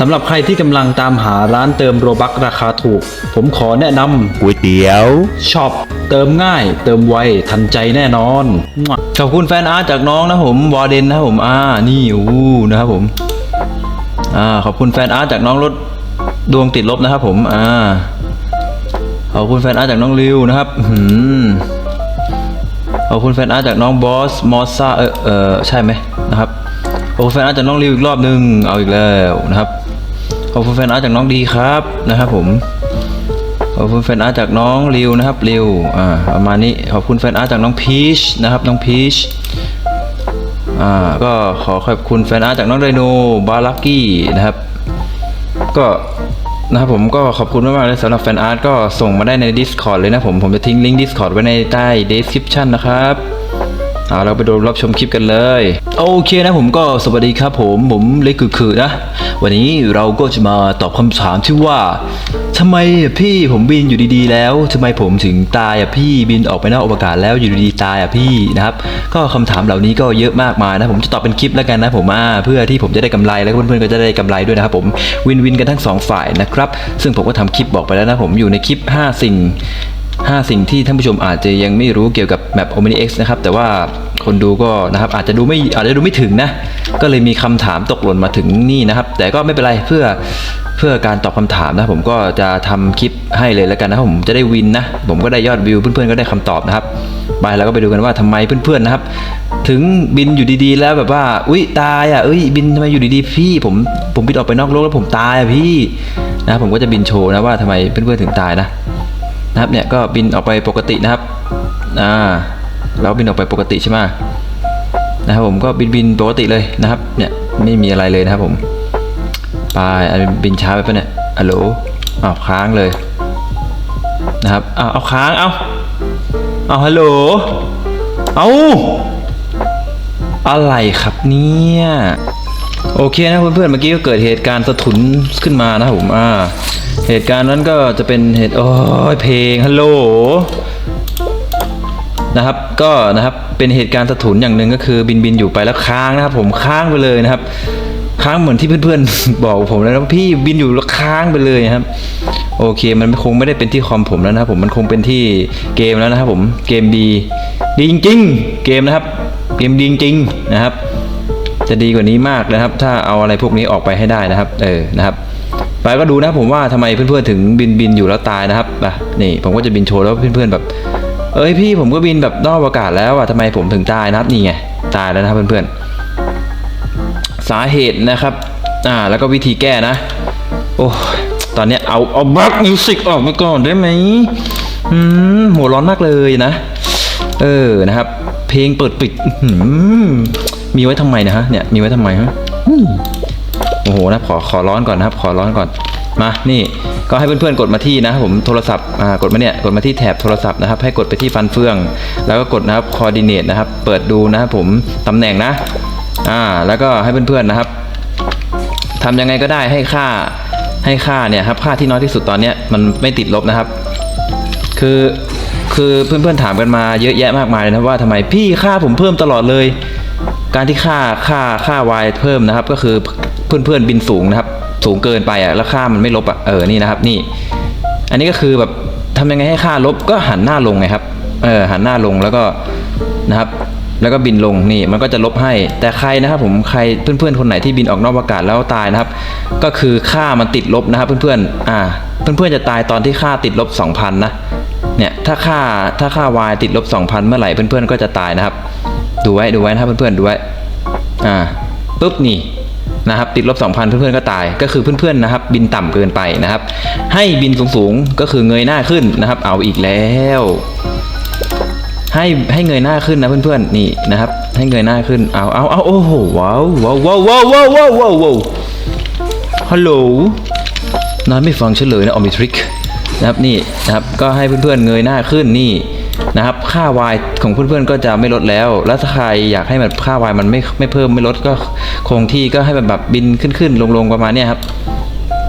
สำหรับใครที่กำลังตามหาร้านเติมโรบักราคาถูก ผมขอแนะนก๋วยเตี๋ยวำช็อปเติมง่าย เติมไวทันใจแน่นอนขอบคุณแฟนอาร์ตจากน้องนะผมวอร์เดนนะครับผมอ่านี่อู้นะครับผมอ่าขอบคุณแฟนอาร์ตจากน้องรถดวงติดลบนะครับผมอ่าขอบคุณแฟนอาร์ตจากน้องริวนะครับอื้อหือขอบคุณแฟนอาร์ตจากน้องบอสมอสซาเออเออใช่ไหมนะครับขอบคุณแฟนอาร์ตจากน้องริวอีกรอบหนึงเอาอีกแล้วนะครับ ขอบคุณแฟนอาร์ตจากน้องดีครับนะครับผมขอบคุณแฟนอาร์ตจากน้องริวนะครับริวอ่าประมาณนี้ขอบคุณแฟนอาร์ตจากน้องพีชนะครับน้องพีชอ่าก็ขอขอบคุณแฟนอาร์ตจากน้องไดโนบาลักกี้นะครับ ก็นะครับผมก็ขอบคุณมากๆเลยสำหรับแฟนอาร์ตก็ส่งมาได้ใน Discord เลยนะผมผมจะทิ้งลิงก์ Discord ไว้ในใต้ description นะครับ เอาเราไปดูรับชมคลิปกันเลย โอเคนะผมก็สวัสดีครับผมผมเล็กคือนะ วันนี้เราก็จะมาตอบคำถามที่ว่าทำไมพี่ผมบินอยู่ดีๆ แล้วทำไมผมถึงตายอะพี่บินออกไปนอกอวกาศแล้วอยู่ดีๆตายอะพี่นะครับ ก็คำถามเหล่านี้ก็เยอะมากมายนะผมจะตอบเป็นคลิปแล้วกันนะผมอ่าเพื่อที่ผมจะได้กำไรแล้วเพื่อนๆก็จะได้กำไรด้วยนะครับผมวินวินกันทั้งสองฝ่ายนะครับ ซึ่งผมก็ทำคลิปบอกไปแล้วนะผมอยู่ในคลิป 5 สิ่ง 5 สิ่งที่ท่านผู้ชมอาจจะยังไม่รู้เกี่ยวกับแมป Omni X นะครับ แต่ว่าคนดูก็นะครับอาจจะดูไม่อาจจะดูไม่ถึงนะ ก็เลยมีคำถามตกหล่นมาถึงนี่นะครับ แต่ก็ไม่เป็นไรเพื่อเพื่อการตอบคำถามนะผมก็จะทำคลิปให้เลยแล้วกันนะผมจะได้วินนะ ผมก็ได้ยอดวิวเพื่อนๆก็ได้คำตอบนะครับไปแล้วก็ไปดูกันว่าทำไมเพื่อนๆนะครับ ถึงบินอยู่ดีๆ แล้วแบบว่าอุ้ยตายอะเอ้ยบินทำไมอยู่ดีๆพี่ ผมผมบินออกไปนอกโลกแล้วผมตายอะพี่นะผมก็จะบินโชว์นะว่าทำไมเพื่อนๆถึงตายนะ นะครับเนี่ยก็บินออกไปปกตินะครับอ่าเราบินออกไปปกติใช่ไหมนะครับผมก็บินบินปกติเลยนะครับเนี่ยไม่มีอะไรเลยนะครับผมไปอันนี้บินช้าไปปะเนี่ยอัลโหลอ้าวค้างเลยนะครับอ้าวเอาค้างเอาเอาฮัลโหลเอาอะไรครับเนี่ยโอเคนะเพื่อนๆเมื่อกี้ก็เกิดเหตุการณ์สะทุนขึ้นมานะครับผมอ่า เหตุการณ์นั้นก็จะเป็นเหตุโอ้ยเพลงฮัลโหลนะครับก็นะครับเป็นเหตุการณ์สะทุนอย่างหนึ่งก็คือบินบินอยู่ไปแล้วค้างนะครับผมค้างไปเลยนะครับ ค้างเหมือนที่เพื่อนๆ บอกผมแล้วนะพี่บินอยู่แล้วค้างไปเลยครับ โอเคมันคงไม่ได้เป็นที่คอมผมแล้วนะครับผมมันคงเป็นที่เกมแล้วนะครับผมเกมดีดีจริงๆเกมนะครับ เกมดีจริงๆนะครับ จะดีกว่านี้มากนะครับ ถ้าเอาอะไรพวกนี้ออกไปให้ได้นะครับ เออนะครับ ไปก็ดูนะผมว่าทำไมเพื่อนๆถึงบินบินอยู่แล้วตายนะครับอะนี่ผมก็จะบินโชว์แล้วเพื่อนๆแบบ เอ้ยพี่ผมก็บินแบบนอกอากาศแล้วอะทำไมผมถึงตายนะครับนี่ไงตายแล้วนะครับเพื่อนๆสาเหตุนะครับอ่าแล้วก็วิธีแก้นะ โอ้ตอนเนี้ยเอาเอาบัคมิวสิกออกมาก่อนได้ไหมอืมหัวร้อนมากเลยนะ เออนะครับ เพลงเปิดปิดมีไว้ทำไมนะฮะเนี่ยมีไว้ทำไมฮะ โอ้โหนะขอขอร้อนก่อนนะครับขอร้อนก่อนมานี่ก็ให้เพื่อนๆกดมาที่นะครับผมโทรศัพท์อ่ากดมาเนี่ยกดมาที่แถบโทรศัพท์นะครับ ให้กดไปที่ฟันเฟือง แล้วก็กดนะครับคอดิเนตนะครับ เปิดดูนะครับผมตำแหน่งนะอ่าแล้วก็ให้เพื่อนๆนะครับทำยังไงก็ได้ให้ค่าให้ค่าเนี่ยครับค่าที่น้อยที่สุดตอนนี้มันไม่ติดลบนะครับ คือคือเพื่อนๆถามกันมาเยอะแยะมากมายเลยนะว่าทำไมพี่ค่าผมเพิ่มตลอดเลย การที่ค่าค่าค่าวายเพิ่มนะครับ ก็คือเพื่อนๆบินสูงนะครับ สูงเกินไปอะแล้วค่ามันไม่ลบอะเออนี่นะครับ นี่ อันนี้ก็คือแบบทำยังไงให้ค่าลบก็หันหน้าลงไงครับเออหันหน้าลงแล้วก็นะครับ แล้วก็บินลงนี่มันก็จะลบให้ แต่ใครนะครับ ผมใครเพื่อนๆคนไหนที่บินออกนอกอากาศแล้วตายนะครับ ก็คือค่ามันติดลบนะครับ เพื่อนๆอ่า เพื่อนๆจะตายตอนที่ค่าติดลบ 2,000 นะเนี่ยถ้าค่าถ้าค่าวายติดลบ 2,000 เมื่อไหร่เพื่อนๆก็จะตายนะครับ ดูไว้ดูไว้นะครับเพื่อนๆดูไว้อ่าปุ๊บนี่นะครับติดลบ 2,000 เพื่อนๆก็ตาย ก็คือเพื่อนๆนะครับ บินต่ำเกินไปนะครับ ให้บินสูงๆก็คือเงยหน้าขึ้นนะครับ เอาอีกแล้ว ให้ให้เงยหน้าขึ้นนะเพื่อนๆนี่นะครับ ให้เงยหน้าขึ้นเอาเอาเอาโอ้โหว้าวว้าวว้าวว้าวว้าวว้าวว้าวฮัลโหลนายไม่ฟังฉันเลยนะออมิทริกนะครับนี่นะครับก็ให้เพื่อนๆเงยหน้าขึ้นนี่ นะครับค่าวายของเพื่อนๆก็จะไม่ลดแล้ว แล้วถ้าใครอยากให้มันค่าวายมันไม่ไม่เพิ่มไม่ลดก็คงที่ก็ให้มันแบบบินขึ้นขึ้นลงลงๆประมาณนี้ครับ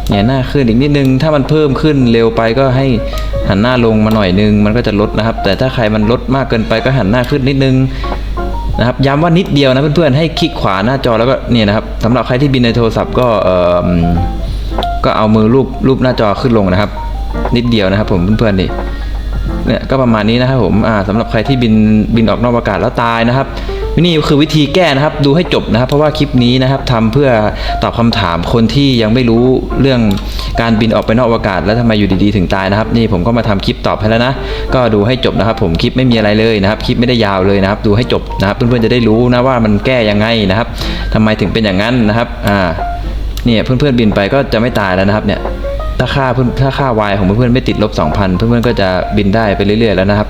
เนี่ยหน้าขึ้นอีกนิดนึง ถ้ามันเพิ่มขึ้นเร็วไปก็ให้หันหน้าลงมาหน่อยนึง มันก็จะลดนะครับ แต่ถ้าใครมันลดมากเกินไปก็หันหน้าขึ้นนิดนึงนะครับย้ำว่านิดเดียวนะเพื่อนๆให้คลิกขวาหน้าจอแล้วก็เนี่ยนะครับสำหรับใครที่บินในโทรศัพท์ก็เออก็เอามือรูปรูปหน้าจอขึ้นลงนะครับ นิดเดียวนะครับผมเพื่อนๆนี่ เนี่ยก็ประมาณนี้นะครับผมอ่าสำหรับใครที่บินบินออกนอกอากาศแล้วตายนะครับนี่คือวิธีแก้นะครับดูให้จบนะครับ เพราะว่าคลิปนี้นะครับทำเพื่อตอบคำถามคนที่ยังไม่รู้เรื่องการบินออกไปนอกอากาศ แล้วทำไมอยู่ดีๆถึงตายนะครับ นี่ผมก็มาทำคลิปตอบให้แล้วนะ ก็ดูให้จบนะครับ ผมคลิปไม่มีอะไรเลยนะครับ คลิปไม่ได้ยาวเลยนะครับ ดูให้จบนะครับเพื่อนๆจะได้รู้นะว่ามันแก้ยังไงนะครับทำไมถึงเป็นอย่างนั้นนะครับอ่าเนี่ยเพื่อนๆบินไปก็จะไม่ตายแล้วนะครับเนี่ย ถ้าค่าเพื่อนถ้าค่าวายของเพื่อนๆไม่ติดลบ 2,000 เพื่อนๆก็จะบินได้ไปเรื่อยๆแล้วนะครับ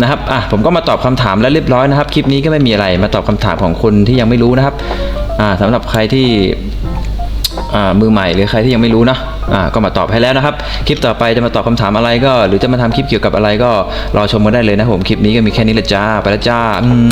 นะครับอะผมก็มาตอบคำถามแล้วเรียบร้อยนะครับ คลิปนี้ก็ไม่มีอะไรมาตอบคำถามของคนที่ยังไม่รู้นะครับอ่าสำหรับใครที่อ่ามือใหม่หรือใครที่ยังไม่รู้นะอ่าก็มาตอบให้แล้วนะครับ คลิปต่อไปจะมาตอบคำถามอะไรก็ หรือจะมาทำคลิปเกี่ยวกับอะไรก็รอชมกันได้เลยนะผมคลิปนี้ก็มีแค่นี้ละจ้าไปล้วจ้าอืม